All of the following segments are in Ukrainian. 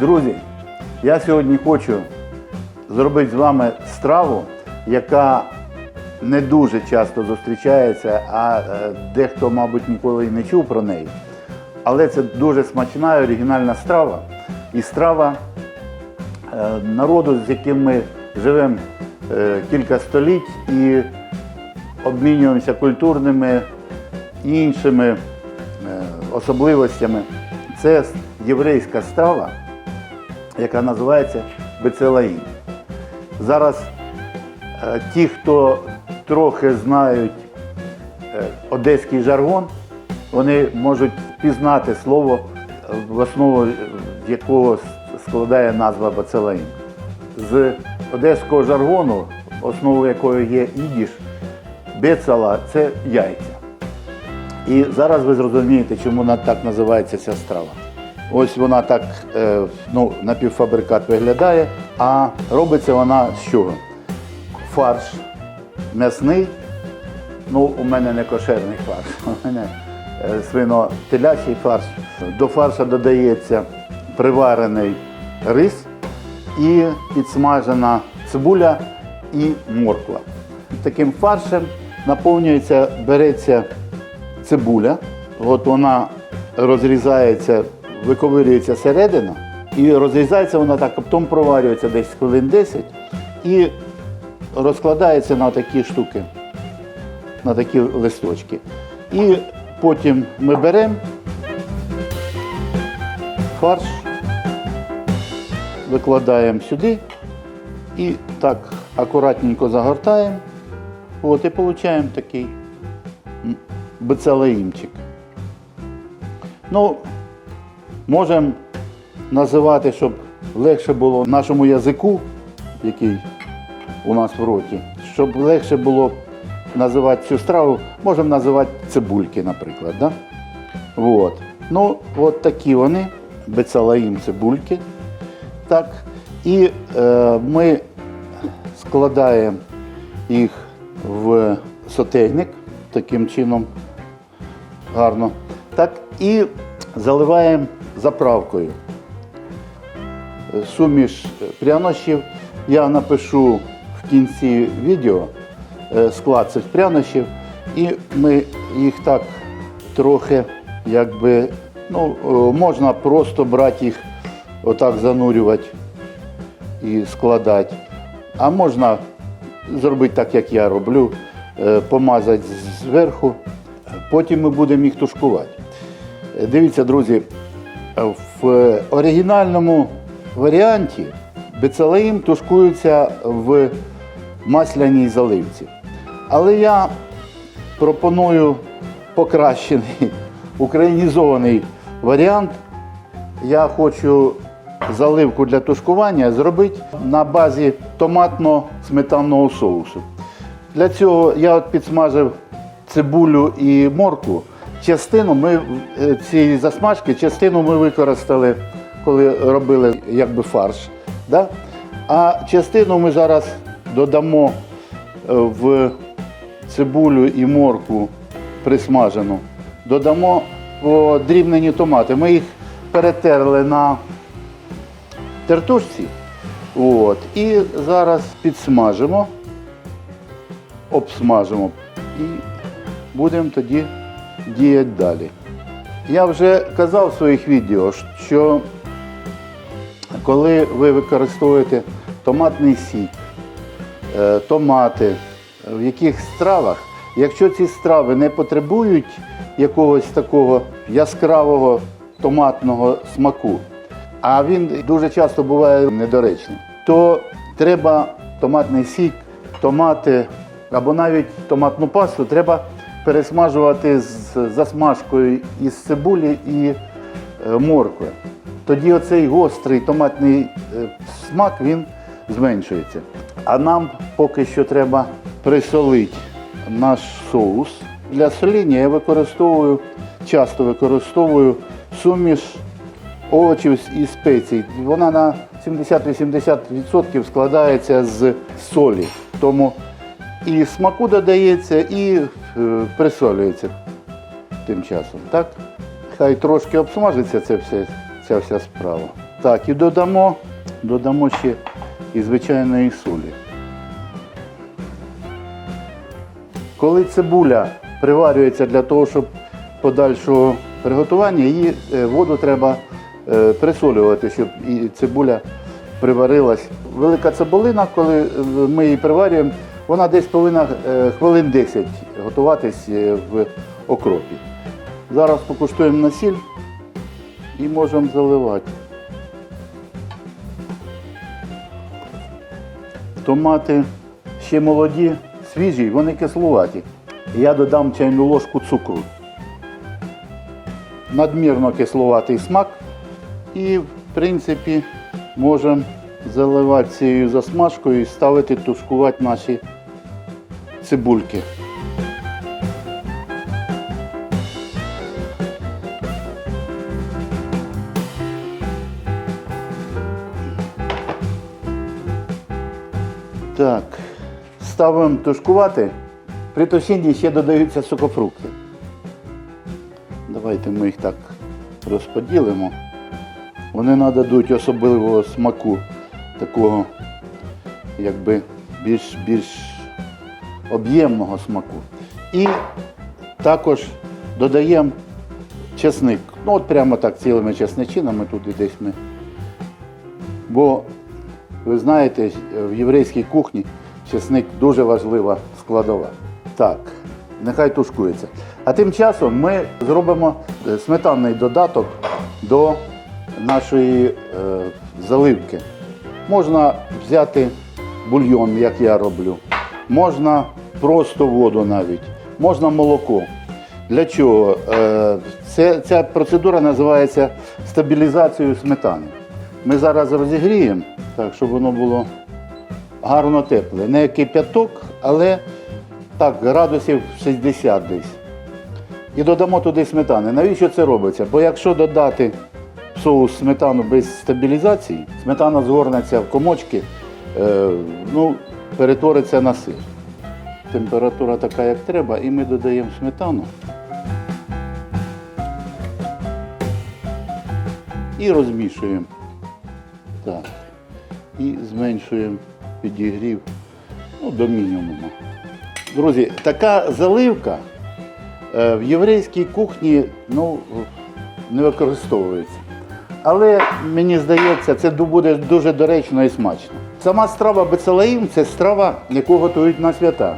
Друзі, я сьогодні хочу зробити з вами страву, яка не дуже часто зустрічається, а е, дехто, мабуть, ніколи і не чув про неї. Але це дуже смачна оригінальна страва. І страва е, народу, з яким ми живемо е, кілька століть і обмінюємося культурними і іншими особливостями. Це єврейська страва, яка називається бецелаїм. Зараз е, ті, хто трохи знають е, одеський жаргон, вони можуть пізнати слово, е, в основу якого складає назва бацелаїм. З одеського жаргону, основою якої є ідіш, бецала це яйця. І зараз ви зрозумієте, чому так називається ця страва. Ось вона так е, ну, напівфабрикат виглядає, а робиться вона з чого? Фарш м'ясний. Ну, у мене не кошерний фарш, у мене е, свино-телячий фарш. До фарша додається приварений рис і підсмажена цибуля і морква. Таким фаршем наповнюється, береться цибуля, от вона розрізається, виковирюється середина, і розрізається вона так, потім проварюється десь хвилин 10 і розкладається на такі штуки, на такі листочки. І потім ми беремо фарш, викладаємо сюди і так акуратненько загортаємо. От і отримуємо такий м. Ну, можемо називати, щоб легше було нашому язику, який у нас в роті, щоб легше було називати цю страву, можемо називати цибульки, наприклад. Да? Вот. Ну, от такі вони, бецалаїм цибульки. Так. І е, ми складаємо їх в сотейник таким чином гарно. Так, і заливаємо заправкою. Е, Суміш прянощів. Я напишу в кінці відео е, склад цих прянощів, і ми їх так трохи, якби, ну, е, можна просто брати їх, отак занурювати і складати. А можна зробити так, як я роблю, е, помазати зверху, потім ми будемо їх тушкувати. Е, Дивіться, друзі, е, в оригінальному варіанті бецалеїм тушкується в масляній заливці. Але я пропоную покращений українізований варіант. Я хочу заливку для тушкування зробити на базі томатно-сметанного соусу. Для цього я от підсмажив цибулю і морку. Частину ми е, цієї засмажки, частину ми використали, коли робили якби фарш. Да? А частину ми зараз додамо е, в цибулю і морку присмажену. Додамо подрібнені томати. Ми їх перетерли на тертушці. От. І зараз підсмажимо, обсмажимо і будемо тоді діяти далі. Я вже казав в своїх відео, що коли ви використовуєте томатний сік, е, томати в яких стравах, якщо ці страви не потребують якогось такого яскравого томатного смаку, а він дуже часто буває недоречним, то треба томатний сік, томати або навіть томатну пасту треба пересмажувати з засмажкою із цибулі і е, моркви. Тоді оцей гострий томатний е, смак він зменшується. А нам поки що треба присолити наш соус. Для соління я використовую, часто використовую суміш овочів і спецій. Вона на 70-80% складається з солі. Тому і смаку додається, і присолюється тим часом. Так? Хай трошки обсмажиться це все, ця вся справа. Так, і додамо, додамо ще і звичайної солі. Коли цибуля приварюється для того, щоб подальшого приготування, її е, воду треба е, присолювати, щоб і цибуля приварилась. Велика цибулина, коли е, ми її приварюємо, вона десь повинна е, хвилин 10 готуватись е, в окропі. Зараз покуштуємо на сіль і можемо заливати. Томати ще молоді, свіжі, вони кислуваті. Я додам чайну ложку цукру. Надмірно кислуватий смак. І, в принципі, можемо заливати цією засмажкою і ставити тушкувати наші цибульки. Так, ставимо тушкувати. При тушінні ще додаються сухофрукти. Давайте ми їх так розподілимо. Вони нададуть особливого смаку, такого якби більш, більш об'ємного смаку. І також додаємо чесник. Ну от прямо так цілими чесничинами тут і десь ми. Бо ви знаєте, в єврейській кухні чесник дуже важлива складова. Так, нехай тушкується. А тим часом ми зробимо е, сметанний додаток до нашої е, заливки. Можна взяти бульйон, як я роблю, можна просто воду навіть, можна молоко. Для чого? Е, Це, ця процедура називається стабілізацією сметани. Ми зараз розігріємо, так, щоб воно було гарно тепле. Не кип'яток, але так, градусів 60 десь. І додамо туди сметани. Навіщо це робиться? Бо якщо додати соус сметану без стабілізації, сметана згорнеться в комочки, е, ну, перетвориться на сир. Температура така, як треба, і ми додаємо сметану. І розмішуємо. Так. І зменшуємо підігрів ну, до мінімуму. Друзі, така заливка е, в єврейській кухні ну, не використовується. Але мені здається, це буде дуже доречно і смачно. Сама страва бецалаїм це страва, яку готують на свята.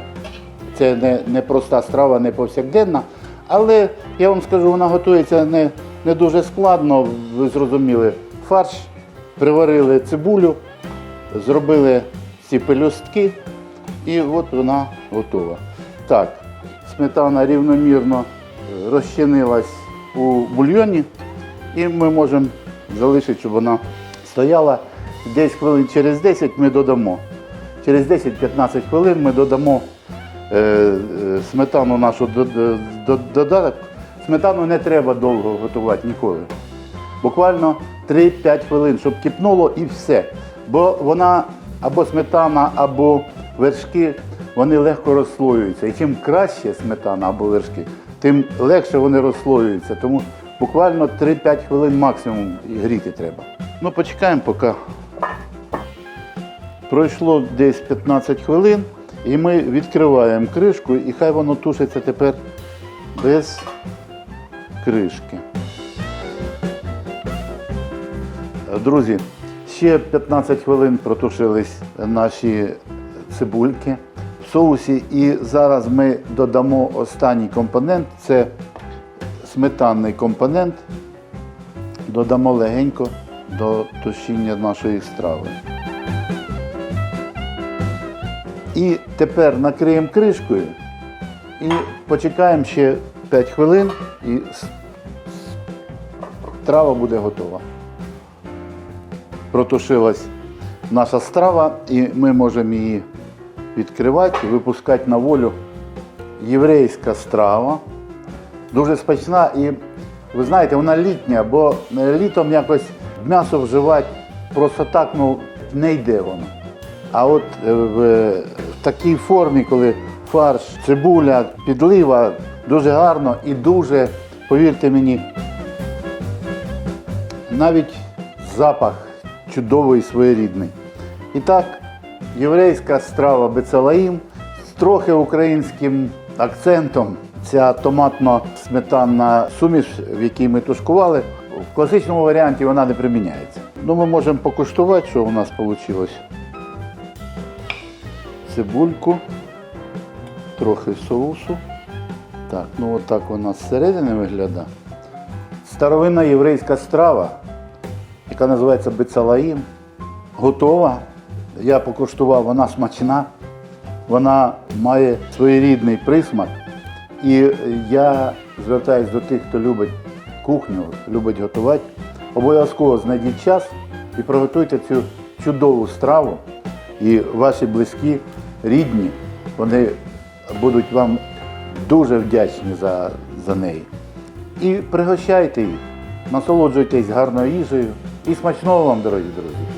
Це не, не проста страва, не повсякденна. Але я вам скажу, вона готується не, не дуже складно. Ви зрозуміли, фарш, приварили цибулю, зробили ці пелюстки, і от вона готова. Так, сметана рівномірно е, розчинилась у бульйоні, і ми можемо залишити, щоб вона стояла. Десь хвилин через 10 ми додамо. Через 10-15 хвилин ми додамо сметану нашу до- до- до- додаток. Сметану не треба довго готувати ніколи. Буквально 3-5 хвилин, щоб кипнуло і все. Бо вона або сметана, або вершки, вони легко розслоюються. І чим краще сметана або вершки, тим легше вони розслоюються. Тому буквально 3-5 хвилин максимум гріти треба. Ну, почекаємо, поки пройшло десь 15 хвилин, і ми відкриваємо кришку, і хай воно тушиться тепер без кришки. Друзі, ще 15 хвилин протушились наші цибульки в соусі. І зараз ми додамо останній компонент це сметанний компонент. Додамо легенько до тушіння нашої страви. І тепер накриємо кришкою і почекаємо ще 5 хвилин, і страва буде готова протушилась наша страва, і ми можемо її відкривати, і випускати на волю. Єврейська страва, дуже смачна і ви знаєте, вона літня, бо е, літом якось м'ясо вживати просто так ну, не йде воно. А от е, в, в такій формі, коли фарш, цибуля, підлива, дуже гарно і дуже, повірте мені, навіть запах чудовий своєрідний. І так, єврейська страва бецалаїм з трохи українським акцентом. Ця томатно-сметанна суміш, в якій ми тушкували, в класичному варіанті вона не приміняється. Ну, ми можемо покуштувати, що у нас вийшло. Цибульку, трохи соусу. Так, ну отак вона зсередини виглядає. Старовинна єврейська страва, яка називається бецалаїм, готова. Я покуштував, вона смачна, вона має своєрідний присмак. І я звертаюся до тих, хто любить кухню, любить готувати. Обов'язково знайдіть час і приготуйте цю чудову страву. І ваші близькі, рідні, вони будуть вам дуже вдячні за, за неї. І пригощайте їх, насолоджуйтесь гарною їжею і смачного вам, дорогі друзі!